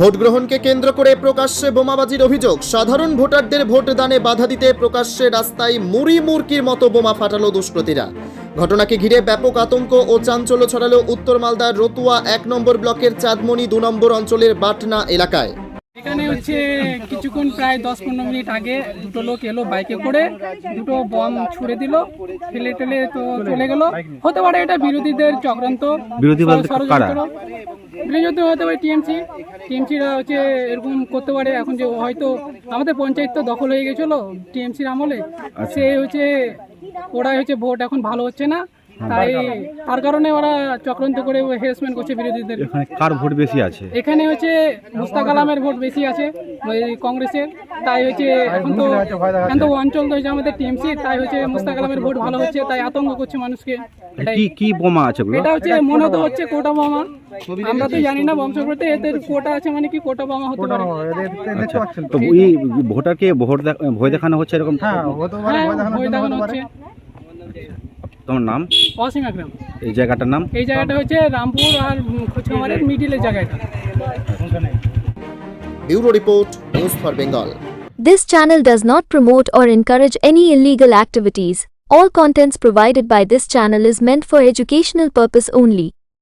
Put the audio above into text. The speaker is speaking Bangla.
ভোট গ্রহণকে কেন্দ্র করে প্রকাশ্যে বোমাবাজির অভিযোগ। সাধারণ ভোটারদের ভোট দানে বাধা দিতে প্রকাশ্যে রাস্তায় মুড়ি মুরকির মতো বোমা ফাটালো দুষ্কৃতীরা। ঘটনাকে ঘিরে ব্যাপক আতঙ্ক ও চাঞ্চল্য ছড়ালো উত্তর মালদার রতুয়া এক নম্বর ব্লকের চাঁদমণি দু নম্বর অঞ্চলের বাটনা এলাকায়। এখানে হচ্ছে কিছুক্ষণ প্রায় দশ পনেরো মিনিট আগে দুটো লোক এলো বাইকে করে দুটো বম ছুড়ে দিল ফেলে টেলে তো চলে গেল। হতে পারে এটা বিরোধীদের চক্রান্ত বিরোধী হতে পারে টিএমসি। টিএমসিরা হচ্ছে এরকম করতে পারে এখন যে হয়তো আমাদের পঞ্চায়েত তো দখল হয়ে গেছিল টিএমসির আমলে। সে হচ্ছে ওরা হচ্ছে ভোট এখন ভালো হচ্ছে না। তাই তার কারণে ওরা চক্রান্ত করে হেরাসমেন্ট করছে বিরোধীদের। এখানে কার ভোট বেশি আছে? এখানে হচ্ছে মুস্তাক আলামের ভোট বেশি আছে ওই কংগ্রেসের। তাই হচ্ছে এখন তো এখন তো অঞ্চল তো হচ্ছে আমাদের টিএমসি তাই হচ্ছে মুস্তাক আলামের ভোট ভালো হচ্ছে তাই আতঙ্ক করছে মানুষকে। কি কি বোমা আছে এটা হচ্ছে মনে তো হচ্ছে কোটা বোমা। আমরা তো জানি না বংশগত এদের কোটা আছে মানে কি কোটা বোমা হতে পারে। আচ্ছা তো এই ভোটারকে ভোট দেখ- ভয় দেখানো হচ্ছে এরকম? হ্যাঁ ভয় দেখানো হচ্ছে। তোমার নাম অসীম একরাম এই জায়গাটার নাম এই জায়গাটা হচ্ছে রামপুর আর খোঁজকামারের মিডিলের জায়গাটা bureau report news for Bengal This channel does not promote or encourage any illegal activities. All contents provided by this channel is meant for educational purpose only.